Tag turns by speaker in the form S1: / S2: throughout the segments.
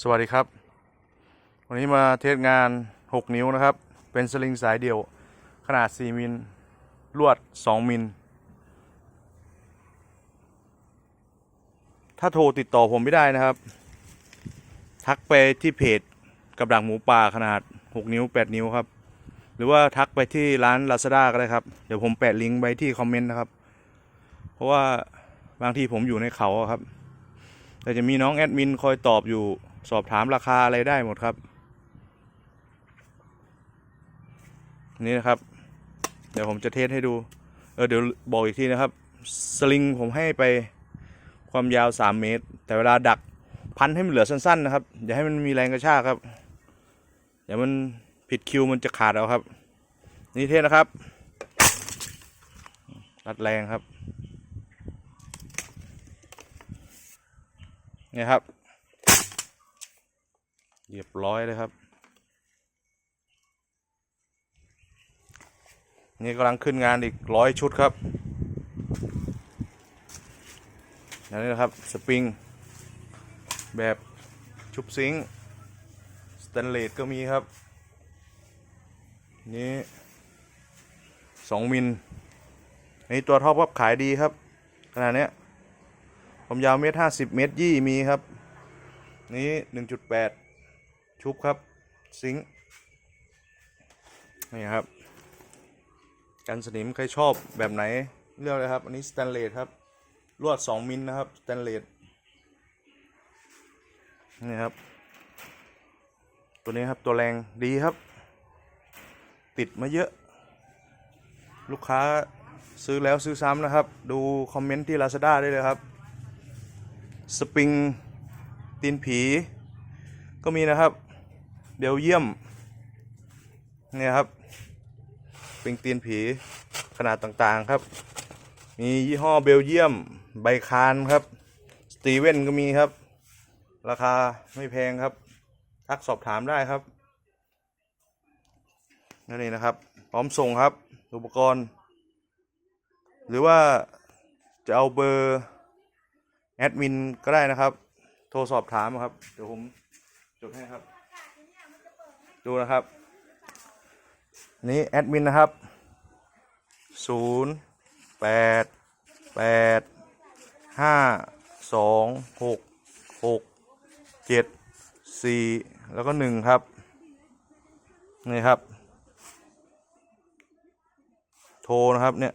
S1: สวัสดีครับ วันนี้มาเทสงาน 6 นิ้วนะครับ เป็นสลิงสายเดี่ยวขนาด 4 มิล ลวด 2 มิล ถ้าโทรติดต่อผมไม่ได้นะครับ ทักไปที่เพจกับดักหมูป่าขนาด 6 นิ้ว 8 นิ้วครับ หรือว่าทักไปที่ร้าน Lazada ก็ได้ครับ เดี๋ยวผมแปะลิงก์ไว้ที่คอมเมนต์นะครับ เพราะว่าบางทีผมอยู่ในเขาครับแต่จะมีน้องแอดมินคอยตอบอยู่ สอบถามราคาอะไรได้หมดครับ นี่นะครับ เดี๋ยวผมจะเทสให้ดู เออเดี๋ยวบอกอีกทีนะครับ สลิงผมให้ไปความยาว 3 เมตร แต่เวลาดักพันให้มันเหลือสั้นๆนะครับอย่าให้มันมีแรงกระชากครับเดี๋ยวมันผิดคิวมันจะขาดเอาครับ นี่เทสนะครับรัดแรงครับเนี่ยครับ เรียบร้อยเลยครับ นี่กำลังขึ้นงานอีกร้อยชุดครับอันนี้นะครับ สปริง แบบชุบซิงสแตนเลสก็มีครับ นี่สองมิลนี่ตัวท็อปครับขายดีครับ ขนาดเนี้ยความยาวเมตรห้าสิบเมตรยี่มีครับ นี้หนึ่งจุดแปด ชุบครับ ซิงค์นี่ครับ กันสนิมใครชอบแบบไหนเลือกเลยครับ อันนี้สแตนเลสครับ ลวด 2 มิลนะครับสแตนเลสนี่ครับ ตัวนี้ครับตัวแรงดีครับ ติดมาเยอะ ลูกค้าซื้อแล้วซื้อซ้ำนะครับ ดูคอมเมนต์ที่ Lazada ได้เลยครับ สปริงตีนผี ก็มีนะครับ เบลเยียม เนี่ยครับสปริงตีนผีขนาดต่างๆครับ มียี่ห้อเบลเยียมไบคานครับ สตีเวนก็มีครับ ราคาไม่แพงครับ ทักสอบถามได้ครับนั่นเองนะครับ พร้อมส่งครับ อุปกรณ์ หรือว่าจะเอาเบอร์แอดมินก็ได้นะครับ โทรสอบถามครับ เดี๋ยวผมจดให้ครับ ดูนะครับ นี่แอดมินนะครับศูนย์แปดแปดห้าสองหกหกเจ็ดสี่แล้วก็หนึ่งครับ นี่ครับ โทรนะครับเนี่ย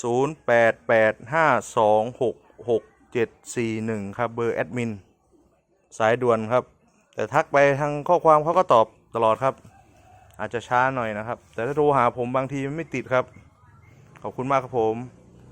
S1: ศูนย์แปดแปดห้าสองหกหกเจ็ดสี่หนึ่งครับ เบอร์แอดมิน สายด่วนครับ แต่ทักไปทางข้อความเขาก็ตอบ ตลอดครับ อาจจะช้าหน่อยนะครับ แต่ถ้าโทรหาผมบางทีมันไม่ติดครับ ขอบคุณมากครับผม